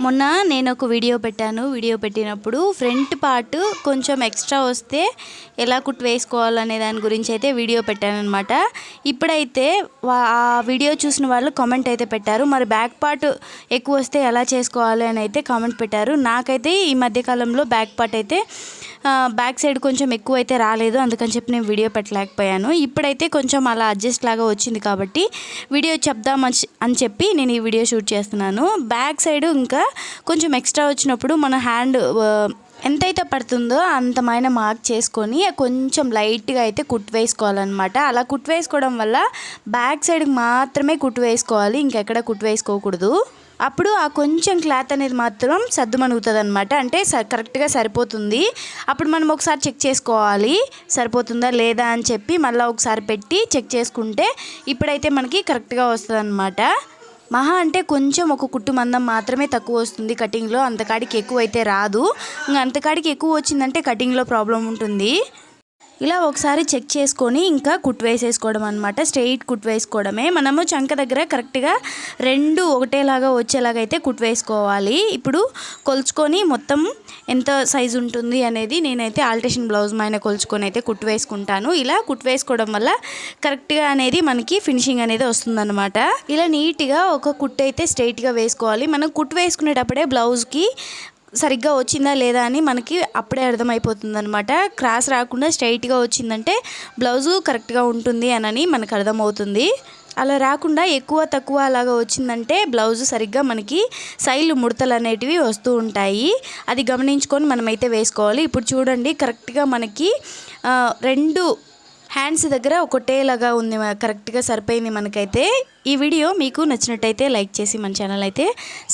మొన్న నేను ఒక వీడియో పెట్టాను. వీడియో పెట్టినప్పుడు ఫ్రంట్ పార్ట్ కొంచెం ఎక్స్ట్రా వస్తే ఎలా కుట్టు వేసుకోవాలనే దాని గురించి అయితే వీడియో పెట్టాను అనమాట ఇప్పుడైతే వా- ఆ వీడియో చూసిన వాళ్ళు కామెంట్ అయితే పెట్టారు. మరి బ్యాక్ పార్ట్ ఎక్కువ వస్తే ఎలా చేసుకోవాలి అని అయితే కామెంట్ పెట్టారు. నాకైతే ఈ మధ్యకాలంలో బ్యాక్ పార్ట్ అయితే బ్యాక్ సైడ్ కొంచెం ఎక్కువ అయితే రాలేదు అందుకని చెప్పి నేను వీడియో పెట్టలేకపోయాను. ఇప్పుడైతే కొంచెం అలా అడ్జస్ట్ లాగా వచ్చింది కాబట్టి వీడియో చెప్దాం అని అని చెప్పి నేను ఈ వీడియో షూట్ చేస్తున్నాను. బ్యాక్ సైడ్ ఇంకా కొంచెం ఎక్స్ట్రా వచ్చినప్పుడు మన హ్యాండ్ ఎంతైతే పడుతుందో అంతమైన మార్క్ చేసుకొని కొంచెం లైట్గా అయితే కుట్టు వేసుకోవాలన్నమాట. అలా కుట్టు వేసుకోవడం వల్ల బ్యాక్ సైడ్కి మాత్రమే కుట్టు వేసుకోవాలి ఇంకెక్కడ కుట్టు వేసుకోకూడదు. అప్పుడు ఆ కొంచెం క్లాత్ అనేది మాత్రం సర్దుమణుగుతుంది అనమాట అంటే స కరెక్ట్గా సరిపోతుంది. అప్పుడు మనం ఒకసారి చెక్ చేసుకోవాలి. సరిపోతుందా లేదా అని చెప్పి మళ్ళీ ఒకసారి పెట్టి చెక్ చేసుకుంటే ఇప్పుడైతే మనకి కరెక్ట్గా వస్తుంది అనమాట మహా అంటే కొంచెం ఒక కుట్టు మందం మాత్రమే తక్కువ వస్తుంది కటింగ్లో. అంతకాడికి ఎక్కువ అయితే రాదు. ఇంకా అంతకాడికి ఎక్కువ వచ్చిందంటే కటింగ్లో ప్రాబ్లం ఉంటుంది. ఇలా ఒకసారి చెక్ చేసుకొని ఇంకా కుట్ వేసేసుకోవడం అనమాట స్ట్రెయిట్ కుట్ వేసుకోవడమే. మనము చంక దగ్గర కరెక్ట్గా రెండు ఒకటేలాగా వచ్చేలాగా అయితే కుట్ వేసుకోవాలి. ఇప్పుడు కొలుచుకొని మొత్తం ఎంత సైజు ఉంటుంది అనేది నేనైతే ఆల్టేషన్ బ్లౌజ్ మైన కొలుచుకొని అయితే కుట్టు వేసుకుంటాను. ఇలా కుట్టు వేసుకోవడం వల్ల కరెక్ట్గా అనేది మనకి ఫినిషింగ్ అనేది వస్తుందన్నమాట. ఇలా నీట్గా ఒక కుట్టు అయితే స్ట్రైట్గా వేసుకోవాలి. మనం కుట్టు వేసుకునేటప్పుడే బ్లౌజ్కి సరిగ్గా వచ్చిందా లేదా అని మనకి అప్పుడే అర్థమైపోతుంది అనమాట క్రాస్ రాకుండా స్ట్రైట్గా వచ్చిందంటే బ్లౌజు కరెక్ట్గా ఉంటుంది అనని మనకు అర్థమవుతుంది. అలా రాకుండా ఎక్కువ తక్కువ అలాగా వచ్చిందంటే బ్లౌజ్ సరిగ్గా మనకి సైలు ముడతలు అనేటివి వస్తూ ఉంటాయి. అది గమనించుకొని మనమైతే వేసుకోవాలి. ఇప్పుడు చూడండి కరెక్ట్గా మనకి రెండు హ్యాండ్స్ దగ్గర ఒకటేలాగా ఉంది కరెక్ట్గా సరిపోయింది మనకైతే. ఈ వీడియో మీకు నచ్చినట్టయితే లైక్ చేసి మన ఛానల్ అయితే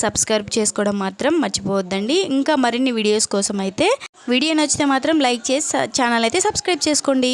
సబ్స్క్రైబ్ చేసుకోవడం మాత్రం మర్చిపోవద్దండి. ఇంకా మరిన్ని వీడియోస్ కోసం అయితే వీడియో నచ్చితే మాత్రం లైక్ చేసి ఛానల్ అయితే సబ్స్క్రైబ్ చేసుకోండి.